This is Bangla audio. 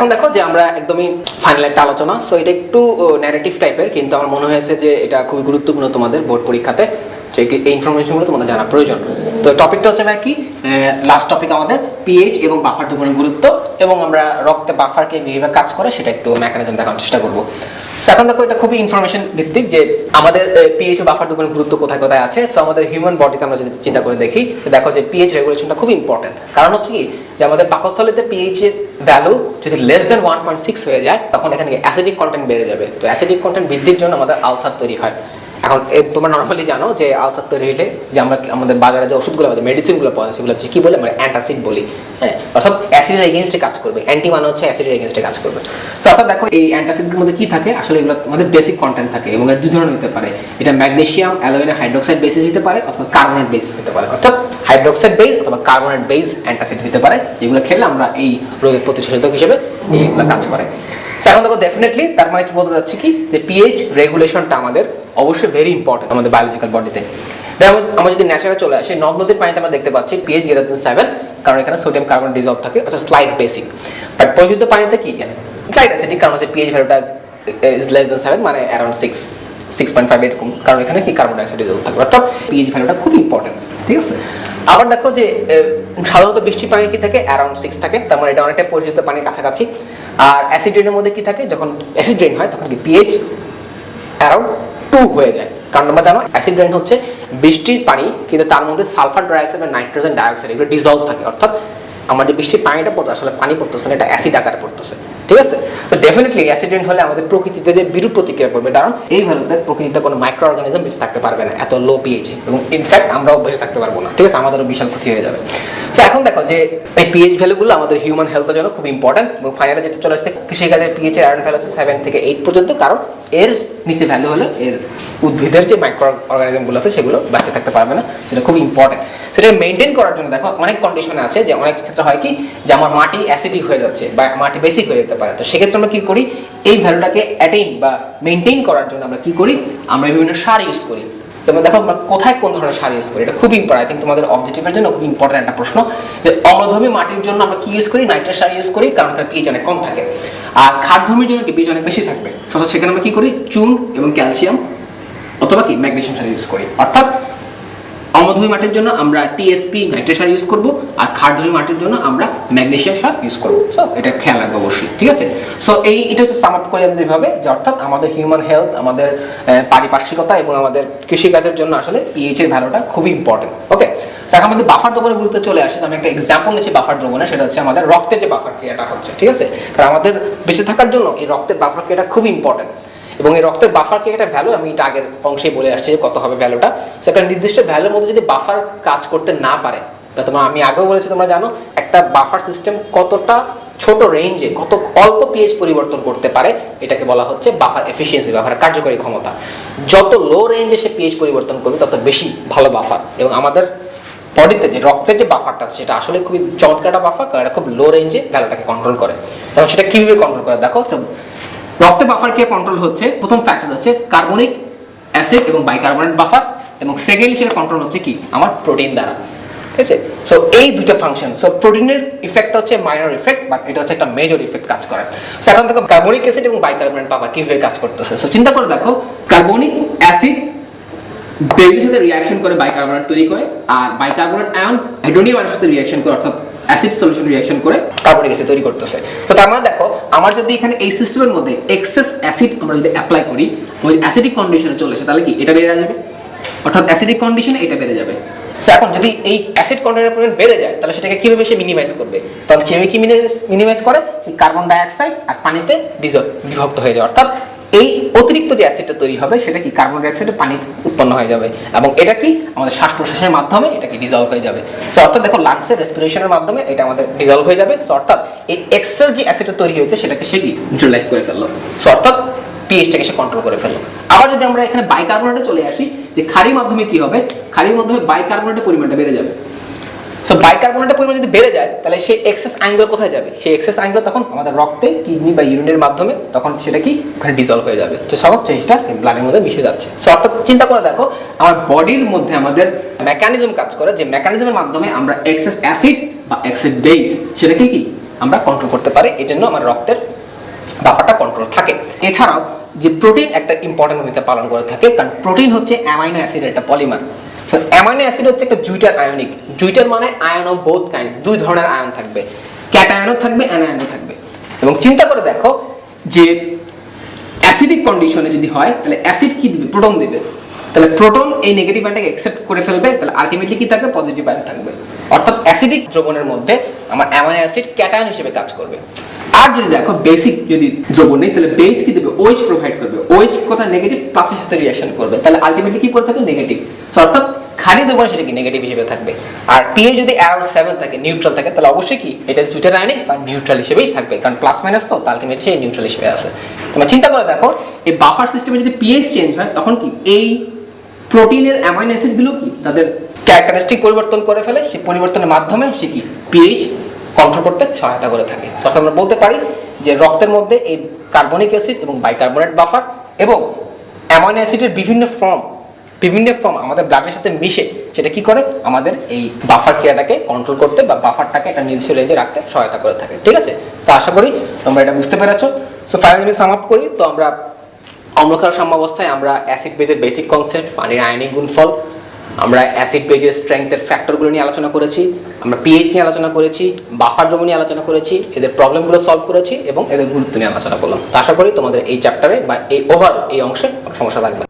এখন দেখো যে আমরা একদমই ফাইনাল একটা আলোচনা সো এটা একটু ন্যারেটিভ টাইপের কিন্তু আমার মনে হয়েছে যে এটা খুবই গুরুত্বপূর্ণ তোমাদের বোর্ড পরীক্ষাতে, যে এই ইনফরমেশনগুলো তোমাদের জানা প্রয়োজন। তো টপিকটা হচ্ছে ভাই কি লাস্ট টপিক আমাদের পিএইচ এবং বাফার দুগুণের গুরুত্ব, এবং আমরা রক্তে বাফারকে কীভাবে কাজ করে সেটা একটু মেকানিজম দেখানোর চেষ্টা করব। এখন দেখো, এটা খুবই ইনফরমেশন ভিত্তিক যে আমাদের পিএইচ বাফার দুগুণ গুরুত্ব কোথায় কোথায় আছে। সো আমাদের হিউম্যান বডিতে আমরা যদি চিন্তা করে দেখি দেখো যে পিএইচ রেগুলেশনটা খুব ইম্পর্টেন্ট কারণ হচ্ছে কি, যে আমাদের পাকস্থলীতে পিএইচ এর ভ্যালু যদি less than one point six হয়ে যায়, তখন এখানে অ্যাসিডিক কন্টেন্ট বেড়ে যাবে। তো অ্যাসিডিক কন্টেন্ট বৃদ্ধির জন্য আমাদের আলসার তৈরি হয়। এখন তোমরা নর্মালি জানো যে আলসার তৈরি হলে যে আমরা আমাদের বাজারে যে ওষুধগুলো, আমাদের মেডিসিনগুলো পাওয়া যায়, সেগুলো হচ্ছে কি বলে? আমরা অ্যান্টাসিড বলি হ্যাঁ? অর্থাৎ অ্যাসিডের এগেনস্টে কাজ করবে। অ্যান্টি মানে হচ্ছে অ্যাসিডের এগেনস্টে কাজ করবে। সো অর্থাৎ দেখো, এই অ্যান্টাসিডের মধ্যে কি থাকে? আসলে এগুলো আমাদের বেসিক কন্টেন্ট থাকে এবং এর দুই ধরনের হতে পারে। এটা ম্যাগনেসিয়াম অ্যালুমিনিয়াম হাইড্রোক্সাইড বেসিস হতে পারে অথবা কার্বনেট বেসিস হতে পারে। অর্থাৎ হাইড্রোক্সাইড বেস অথবা কার্বনেট বেস অ্যান্টাসিড হতে পারে, যেগুলো খেলে আমরা এই রোগের প্রতিষেধক হিসেবে এইগুলো কাজ করে। এখন দেখো ডেফিনেটলি তার মানে কি বলতে যাচ্ছি কি? যে পিএইচ রেগুলেশনটা আমাদের অবশ্যই ভেরি ইম্পর্টেন্ট আমাদের বায়োলজিক্যাল বডিতে যেমন আমরা যদি ন্যাচারাল চলে আসি, নদ নদীর পানিতে আমরা দেখতে পাচ্ছি পিএইচ গ্রেটার দেন সেভেন কারণ এখানে সোডিয়াম কার্বন ডিজলভ থাকে অর্থাৎ স্লাইড বেসিক বাট পরিশুদ্ধ পানিতে কি স্লাইড অ্যাসিডিক কারণ হচ্ছে পিএইচ ভ্যালুটা ইজ লেস দেন সেভেন মানে around six six point five এরকম, কারণ এখানে কি কার্বন ডাইঅক্সাইড ডিজলভ থাকে। অর্থাৎ পিএইচ ভ্যালুটা খুব ইম্পর্টেন্ট ঠিক আছে? আবার দেখো যে সাধারণত বৃষ্টি পানি কি থাকে? অ্যারাউন্ড সিক্স থাকে, তার মানে এটা অনেকটা পরিচিত পানির কাছাকাছি। আর অ্যাসিড ড্রেনের মধ্যে কি থাকে? যখন অ্যাসিড ড্রেন হয়, তখন কি পিএইচ অ্যারাউন্ড টু হয়ে যায়। কারণ আমরা জানো অ্যাসিড রেন হচ্ছে বৃষ্টির পানি, কিন্তু তার মধ্যে সালফার ডাইঅক্সাইড বা নাইট্রোজেন ডাইঅক্সাইড এগুলো ডিজলভ থাকে। অর্থাৎ আমার যে বৃষ্টির পানিটা পড়তো, আসলে পানি পড়তেছে না, এটা অ্যাসিড আকারে পড়তেছে। ঠিক আছে? তো ডেফিনেটলি অ্যাসিড রেন হলে আমাদের প্রকৃতিতে যে বিরূপ প্রতিক্রিয়া পড়বে কারণ এই ভ্যালুতে প্রকৃতিতে কোনো মাইক্রো অর্গানিজম বেঁচে থাকতে পারবে না, এত লো পিএইচে এবং ইনফ্যাক্ট আমরাও বেঁচে থাকতে পারব না। ঠিক আছে? আমাদেরও বিশাল ক্ষতি হয়ে যাবে। তো এখন দেখো যে এই পিএইচ ভ্যালুগুলো আমাদের হিউম্যান হেলথের জন্য খুব ইম্পর্টেন্ট এবং ফাইনালে যেটা চলে আসছে কৃষিকাজের পিএইচ এর আয়রন ভ্যালু হচ্ছে সেভেন থেকে এইট পর্যন্ত, কারণ এর নিচে ভ্যালু হলো এর উদ্ভিদের যে মাইক্রো অর্গানিজমগুলো আছে, সেগুলো বেঁচে থাকতে পারবে না, সেটা খুব ইম্পর্টেন্ট সেটা মেনটেন করার জন্য দেখো অনেক কন্ডিশনে আছে, যে অনেক ক্ষেত্রে হয় কি, যে আমার মাটি অ্যাসিডিক হয়ে যাচ্ছে বা মাটি বেসিক হয়ে যেতে পারে। তো সেক্ষেত্রে আমরা কি করি, এই ভ্যালুটাকে অ্যাটেইন বা মেনটেন করার জন্য আমরা কি করি, আমরা বিভিন্ন সার ইউজ করি। যেমন দেখো আমরা কোথায় কোন ধরনের সার ইউজ করি? এটা খুব ইম্পর্টেন্ট আই থিঙ্ক তোমাদের অবজেক্টিভের জন্য খুব ইম্পর্টেন্ট একটা প্রশ্ন যে অম্লধর্মী মাটির জন্য আমরা কি ইউজ করি? নাইট্রেট সার ইউজ করি, কারণ তার পিএইচ অনেক কম থাকে। আর খাদ্যধর্মীর জন্য কি পিএইচ অনেক বেশি থাকবে? সেখানে আমরা কি করি? চুন এবং ক্যালসিয়াম অথবা কি ম্যাগনেশিয়াম সার ইউজ করি। অর্থাৎ অম্লধর্মী মাটির জন্য আমরা টিএসপি নাইট্রেট ইউজ করব, আর খাদ্যধর্মী মাটির জন্য আমরা ম্যাগনেসিয়াম সার ইউজ করব। সো এটা খেয়াল রাখব অবশ্যই, ঠিক আছে? সো এই এটা হচ্ছে সাম আপ করে আমি যেভাবে, যে অর্থাৎ আমাদের হিউম্যান হেলথ আমাদের পারিপার্শ্বিকতা এবং আমাদের কৃষিকাজের জন্য আসলে পিএইচ এর ভ্যালুটা খুবই ইম্পর্টেন্ট ওকে এখন আমাদের বাফার দ্রবণের গুরুত্ব চলে আসে, আমি একটা এক্সাম্পল নিচ্ছি বাফার দ্রবণে, সেটা হচ্ছে আমাদের রক্তের যে বাফার ক্রিয়াটা হচ্ছে, ঠিক আছে? কারণ আমাদের বেঁচে থাকার জন্য এই রক্তের বাফার ক্রিয়াটা খুব ইম্পর্টেন্ট এবং এই রক্তের বাফার কি একটা ভ্যালু আমি এটা আগের অংশেই বলে আসছি যে কত হবে ভ্যালুটা সো একটা নির্দিষ্ট ভ্যালুর মধ্যে যদি বাফার কাজ করতে না পারে, তা তোমরা, আমি আগেও বলেছি, তোমরা জানো, একটা বাফার সিস্টেম কতটা ছোট রেঞ্জে কত অল্প পিএইচ পরিবর্তন করতে পারে, এটাকে বলা হচ্ছে বাফার এফিসিয়েন্সি বাফার কার্যকরী ক্ষমতা। যত লো রেঞ্জে সে পিএইচ পরিবর্তন করবে, তত বেশি ভালো বাফার এবং আমাদের বডিতে যে রক্তের যে বাফারটা আছে, সেটা আসলে খুবই চমৎকার একটা বাফার কারণ এটা খুব লো রেঞ্জে ভ্যালুটাকে কন্ট্রোল করে। তখন সেটা কীভাবে কন্ট্রোল করে, দেখো, তো রক্তে বাফার কে কন্ট্রোল হচ্ছে, প্রথম ফ্যাক্টর হচ্ছে কার্বনিক অ্যাসিড এবং বাইকার্বনেট বাফার এবং সেকেন্ড হিসেবে কন্ট্রোল হচ্ছে কি? আমার প্রোটিন দ্বারা। ঠিক আছে? সো এই দুটো ফাংশন সো প্রোটিনের ইফেক্ট হচ্ছে মাইনর ইফেক্ট বাট এটা হচ্ছে একটা মেজর ইফেক্ট কাজ করে। সো এখন দেখো কার্বনিক অ্যাসিড এবং বাইকার্বনেট বাফার কীভাবে কাজ করতেছে? সো চিন্তা করে দেখো কার্বনিক অ্যাসিড বেজের সাথে রিয়াকশন করে বাইকার্বনেট তৈরি করে, আর বাইকার্বনেট আয়ন হাইড্রোনিয়াম আয়নের সাথে রিয়াকশন করে, অর্থাৎ অ্যাসিড সলিউশন রিয়াকশন করে কার্বনিক অ্যাসিড তৈরি করতেছে। তো তার মানে দেখো, আমার যদি এখানে এই সিস্টেমের মধ্যে এক্সেস অ্যাসিড আমরা যদি অ্যাপ্লাই করি, ওই অ্যাসিডিক কন্ডিশনে চলে আসে তাহলে কি? এটা বেড়ে যাবে। অর্থাৎ অ্যাসিডিক কন্ডিশনে এটা বেড়ে যাবে। সো এখন যদি এই অ্যাসিড কন্টেন্টের পরিমাণ বেড়ে যায়, তাহলে সেটাকে কীভাবে সে মিনিমাইজ করবে? তখন কীভাবে কি মিনিমাইজ করে? সেই কার্বন ডাইঅক্সাইড আর পানিতে ডিজল বিভক্ত হয়ে যায়। অর্থাৎ এই অতিরিক্ত যে অ্যাসিডটা তৈরি হবে, সেটা কি কার্বন ডাইঅক্সাইডের পানি উৎপন্ন হয়ে যাবে এবং এটা কি আমাদের শ্বাস প্রশ্বাসের মাধ্যমে এটা কি ডিজলভ হয়ে যাবে? সো অর্থাৎ দেখো লাংসের রেসপিরেশনের মাধ্যমে এটা আমাদের ডিজলভ হয়ে যাবে। সো অর্থাৎ এই এক্সেস যে অ্যাসিডটা তৈরি হয়েছে, সেটাকে সে কি নিউট্রালাইজ করে ফেলল। সো অর্থাৎ পিএইচটাকে সে কন্ট্রোল করে ফেলল। আবার যদি আমরা এখানে বাইকার্বনেটে চলে আসি, যে ক্ষারীর মাধ্যমে কি হবে? ক্ষারীর মাধ্যমে বাইকার্বনেটের পরিমাণটা বেড়ে যাবে। সো বাইকার্বনেটের পরিমাণ যদি বেড়ে যায়, তাহলে সেই এক্সেস আইনগুলো কোথায় যাবে? সেই এক্সেস আইনগুলো তখন আমাদের রক্তে কিডনি বা ইউরিনের মাধ্যমে তখন সেটা কি? ওখানে ডিজলভ হয়ে যাবে। তো সব চেষ্টা ব্লাডের মধ্যে মিশে যাচ্ছে। সো অর্থাৎ চিন্তা করে দেখো, আমার বডির মধ্যে আমাদের মেকানিজম কাজ করে, যে মেকানিজমের মাধ্যমে আমরা এক্সেস অ্যাসিড বা এক্সেস বেস সেটাকে কি? আমরা কন্ট্রোল করতে পারি। এই জন্য আমার রক্তের ব্যাপারটা কন্ট্রোল থাকে। এছাড়াও যে প্রোটিন একটা ইম্পর্টেন্ট ভূমিকা পালন করে থাকে, কারণ প্রোটিন হচ্ছে অ্যামাইনো অ্যাসিডের একটা পলিমার অ্যামাইনো অ্যাসিড হচ্ছে একটা জুইটার আয়নিক। জুইটার মানে আয়ন অফ বোথ কাইন্ড দুই ধরনের আয়ন থাকবে। ক্যাটায়নও থাকবে অ্যানায়নও থাকবে। এবং চিন্তা করে দেখো যে অ্যাসিডিক কন্ডিশনে যদি হয়, তাহলে অ্যাসিড কি দিবে? প্রোটন দিবে। তাহলে প্রোটন এই নেগেটিভ আয়নটাকে অ্যাকসেপ্ট করে ফেলবে, তাহলে আলটিমেটলি কি থাকবে? পজিটিভ আয়ন থাকবে। অর্থাৎ অ্যাসিডিক দ্রবণের মধ্যে আমার অ্যামাইনো অ্যাসিড ক্যাটায়ন হিসেবে কাজ করবে। আর যদি দেখো বেসিক যদি দ্রবণ নেই, তাহলে বেস কি দেবে? ওইচ প্রোভাইড করবে। ওইচ কথা নেগেটিভ প্লাসের সাথে রিঅ্যাকশন করবে। তাহলে আলটিমেটলি কি করে থাকে নেগেটিভ অর্থাৎ খালি দ্রবণ সেটা কি নেগেটিভ হিসেবে থাকবে? আর পিএ যদি অ্যারাউন্ড সেভেন থাকে নিউট্রাল থাকে তাহলে অবশ্যই কি এটা সুইটার আয়নিক বা নিউট্রাল হিসেবেই থাকবে কারণ প্লাস মাইনাস তো আলটিমেটলি সেই নিউট্রাল হিসেবে আসে তোমরা চিন্তা করে দেখো এই বাফার সিস্টেমে যদি পিএইচ চেঞ্জ হয় তখন কি এই প্রোটিনের অ্যামাইনো অ্যাসিডগুলো কি তাদের ক্যারেক্টারিস্টিক পরিবর্তন করে ফেলে সেই পরিবর্তনের মাধ্যমে সে কি পিএইচ কন্ট্রোল করতে সহায়তা করে থাকে। So, আমরা বলতে পারি যে রক্তের মধ্যে এই কার্বনিক অ্যাসিড এবং বাইকার্বনেট বাফার এবং অ্যামাইনো অ্যাসিডের বিভিন্ন ফর্ম বিভিন্ন ফর্ম আমাদের ব্লাডের সাথে মিশে সেটা কি করে? আমাদের এই বাফার ক্রিয়াটাকে কন্ট্রোল করতে বা বাফারটাকে একটা নির্দিষ্ট রেঞ্জে রাখতে সহায়তা করে থাকে। ঠিক আছে? তো আশা করি তোমরা এটা বুঝতে পেরেছ। সো ফাইনালি সাম আপ করি। তো আমরা অম্লক্ষার সাম্যাবস্থায় আমরা অ্যাসিড বেজের বেসিক কনসেপ্ট পানির আয়নিক গুণফল, আমরা অ্যাসিড বেজের স্ট্রেংথের ফ্যাক্টরগুলো নিয়ে আলোচনা করেছি, আমরা পিএইচ নিয়ে আলোচনা করেছি বাফার জমি নিয়ে আলোচনা করেছি, এদের প্রবলেমগুলো সলভ করেছি এবং এদের গুরুত্ব নিয়ে আলোচনা করলাম। তো আশা করি তোমাদের এই চ্যাপ্টারে বা এই ওভার এই অংশে সমস্যা থাকবে।